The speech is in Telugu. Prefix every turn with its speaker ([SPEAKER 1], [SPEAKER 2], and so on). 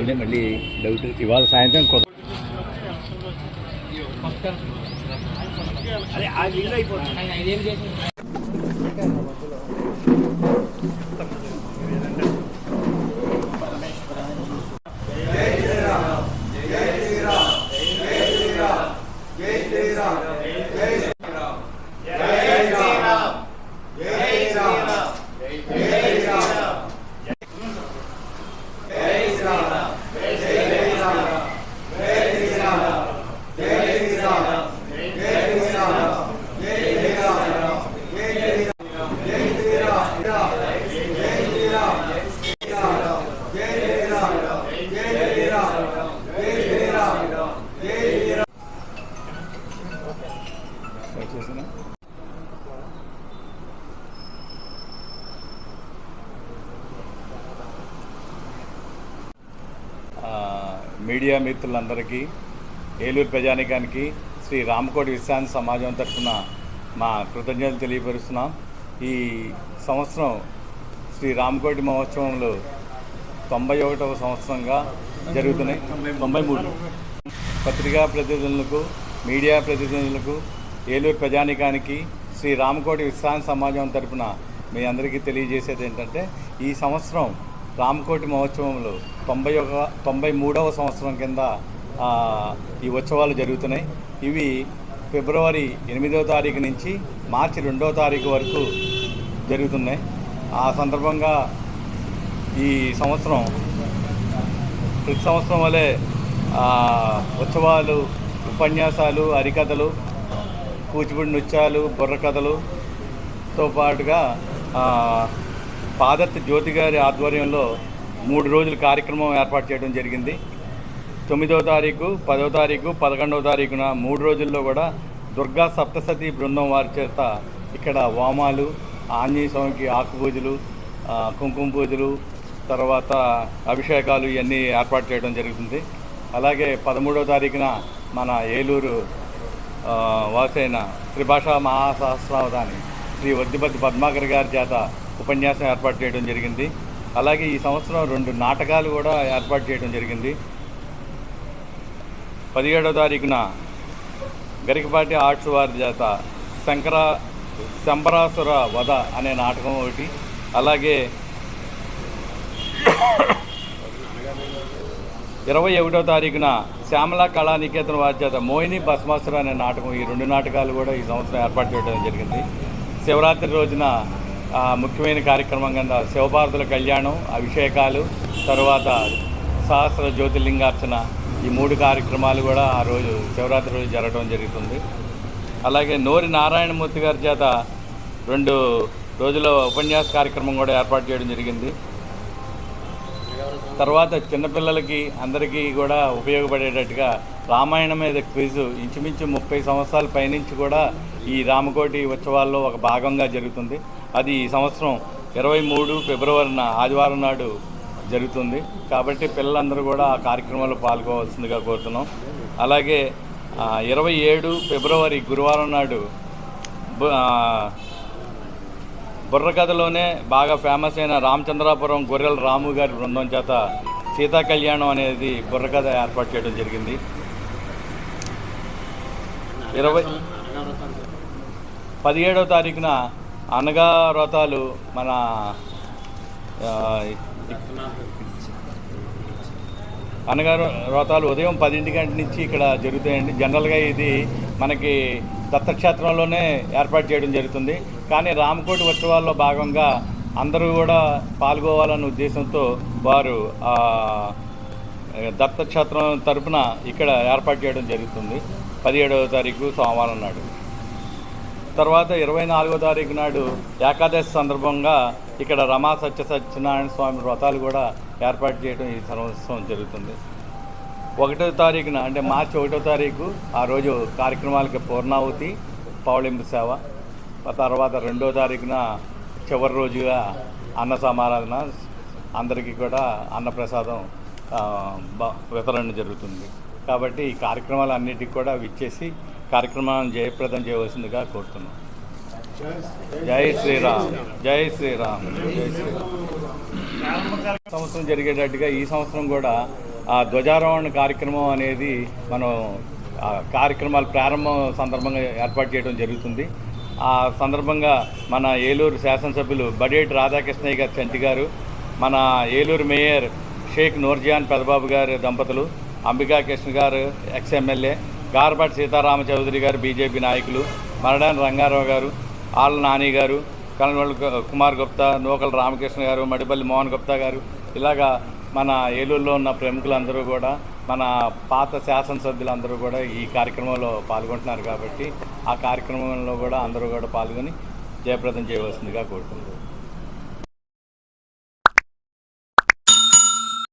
[SPEAKER 1] అదే మళ్ళీ డౌట్. ఇవాళ సాయంత్రం కొత్త చేసిన ఆ, మీడియా మిత్రులందరికీ ఏలూరు ప్రజానికానికి శ్రీ రామకోటి విశ్రాంతి సమాజం తరఫున మా కృతజ్ఞతలు తెలియపరుస్తున్నాం. ఈ సంవత్సరం శ్రీ రామకోటి మహోత్సవంలో తొంభై ఒకటవ సంవత్సరంగా జరుగుతున్నాయి. తొంభై మూడు. పత్రికా ప్రతినిధులకు మీడియా ప్రతినిధులకు ఏలూరు ప్రజానికానికి శ్రీ రామకోటి విశ్రాంతి సమాజం తరపున మీ అందరికీ తెలియజేసేది ఏంటంటే ఈ సంవత్సరం రామకోటి మహోత్సవంలో తొంభై ఒక తొంభై మూడవ సంవత్సరం కింద ఈ ఉత్సవాలు జరుగుతున్నాయి. ఇవి ఫిబ్రవరి ఎనిమిదవ తారీఖు నుంచి మార్చి రెండవ తారీఖు వరకు జరుగుతున్నాయి. ఆ సందర్భంగా ఈ సంవత్సరం ప్రతి సంవత్సరం వలె ఉత్సవాలు ఉపన్యాసాలు హరికథలు కూచిపూడి నృత్యాలు బుర్రకథలుతో పాటుగా పాదత్ జ్యోతి గారి ఆధ్వర్యంలో మూడు రోజుల కార్యక్రమం ఏర్పాటు చేయడం జరిగింది. తొమ్మిదవ తారీఖు పదవ తారీఖు పదకొండవ తారీఖున మూడు రోజుల్లో కూడా దుర్గా సప్తసతి బృందం వారి చేత ఇక్కడ వామాలు ఆంజనేయ స్వామికి ఆకు పూజలు కుంకుమ పూజలు తర్వాత అభిషేకాలు ఇవన్నీ ఏర్పాటు చేయడం జరుగుతుంది అలాగే పదమూడవ తారీఖున మన ఏలూరు వాసైన త్రిభాషా మహాసహస్రావధాని శ్రీ వద్దిపతి పద్మాకర్ గారి చేత ఉపన్యాసం ఏర్పాటు చేయడం జరిగింది. అలాగే ఈ సంవత్సరం రెండు నాటకాలు కూడా ఏర్పాటు చేయడం జరిగింది. పదిహేడో తారీఖున గరికపాటి ఆర్ట్స్ వారి చేత శంకర శంబరాసుర వధ అనే నాటకం ఒకటి అలాగే ఇరవై ఒకటో తారీఖున శ్యామల కళానికేతన్ వారి చేత మోహిని భస్మాసుర అనే నాటకం ఈ రెండు నాటకాలు కూడా ఈ సంవత్సరం ఏర్పాటు చేయడం జరిగింది. శివరాత్రి రోజున ముఖ్యమైన కార్యక్రమం కింద శివభారతుల కళ్యాణం అభిషేకాలు తర్వాత సహస్ర జ్యోతిర్లింగార్చన ఈ మూడు కార్యక్రమాలు కూడా ఆ రోజు శివరాత్రి రోజు జరగడం జరుగుతుంది. అలాగే నోరి నారాయణమూర్తి గారి చేత రెండు రోజుల ఉపన్యాస కార్యక్రమం కూడా ఏర్పాటు చేయడం జరిగింది. తర్వాత చిన్నపిల్లలకి అందరికీ కూడా ఉపయోగపడేటట్టుగా రామాయణం మీద క్విజ్ ఇంచుమించు ముప్పై సంవత్సరాల పైనుంచి కూడా ఈ రామకోటి ఉత్సవాల్లో ఒక భాగంగా జరుగుతుంది. అది ఈ సంవత్సరం ఇరవై మూడు ఫిబ్రవరిన ఆదివారం నాడు జరుగుతుంది. కాబట్టి పిల్లలందరూ కూడా ఆ కార్యక్రమంలో పాల్గొవలసిందిగా కోరుతున్నాం. అలాగే ఇరవై ఏడు ఫిబ్రవరి గురువారం నాడు బుర్రకథలోనే బాగా ఫేమస్ అయిన రామచంద్రాపురం గొర్రెల రాము గారి బృందం చేత సీతా కళ్యాణం అనేది బుర్రకథ ఏర్పాటు చేయడం జరిగింది. ఇరవై పదిహేడవ తారీఖున అనగా వ్రతాలు మన అన్నగారు అనగారు వ్రతాలు ఉదయం పదింటి గంట నుంచి ఇక్కడ జరుగుతాయండి. జనరల్గా ఇది మనకి దత్తక్షేత్రంలోనే ఏర్పాటు చేయడం జరుగుతుంది. కానీ రామకోటి ఉత్సవాల్లో భాగంగా అందరూ కూడా పాల్గొవాలన్న ఉద్దేశంతో వారు దత్తక్షేత్రం తరపున ఇక్కడ ఏర్పాటు చేయడం జరుగుతుంది. పదిహేడవ తారీఖు సోమవారం నాడు. తర్వాత ఇరవై నాలుగో తారీఖు నాడు ఏకాదశి సందర్భంగా ఇక్కడ రమా సత్య సత్యనారాయణ స్వామి వ్రతాలు కూడా ఏర్పాటు చేయడం ఈ సంవత్సరం జరుగుతుంది. ఒకటో తారీఖున అంటే మార్చి ఒకటో తారీఖు ఆ రోజు కార్యక్రమాలకి పూర్ణాహుతి పౌళింపు సేవ. తర్వాత రెండో తారీఖున చివరి రోజుగా అన్న సమారాధన అందరికీ కూడా అన్నప్రసాదం బ- వితరణ జరుగుతుంది. కాబట్టి ఈ కార్యక్రమాలన్నిటికీ కూడా విచ్చేసి కార్యక్రమాలను జయప్రదం చేయవలసిందిగా కోరుతున్నాం. జై శ్రీరామ్ జై శ్రీరామ్ జై శ్రీరామ్. సంవత్సరం జరిగేటట్టుగా ఈ సంవత్సరం కూడా ఆ ధ్వజారోహణ కార్యక్రమం అనేది మనం కార్యక్రమాలు ప్రారంభం సందర్భంగా ఏర్పాటు చేయడం జరుగుతుంది. ఆ సందర్భంగా మన ఏలూరు శాసనసభ్యులు బడేటి రాధాకృష్ణయ్య గారు చంటి గారు మన ఏలూరు మేయర్ షేక్ నూర్జాన్ పెదబాబు గారు దంపతులు అంబికా కృష్ణ గారు ఎక్స్ఎమ్మెల్యే గార్పాటి సీతారామ చౌదరి గారు బీజేపీ నాయకులు మరడాని రంగారావు గారు ఆళ్ళ నాని గారు కల్వల్ కుమార్ గుప్తా నూకల రామకృష్ణ గారు మడిపల్లి మోహన్ గుప్తా గారు ఇలాగా మన ఏలూరులో ఉన్న ప్రముఖులందరూ కూడా మన పాత శాసనసభ్యులందరూ కూడా ఈ కార్యక్రమంలో పాల్గొంటున్నారు కాబట్టి ఆ కార్యక్రమంలో కూడా అందరూ కూడా పాల్గొని జయప్రదం చేయవలసిందిగా కోరుకుంటున్నారు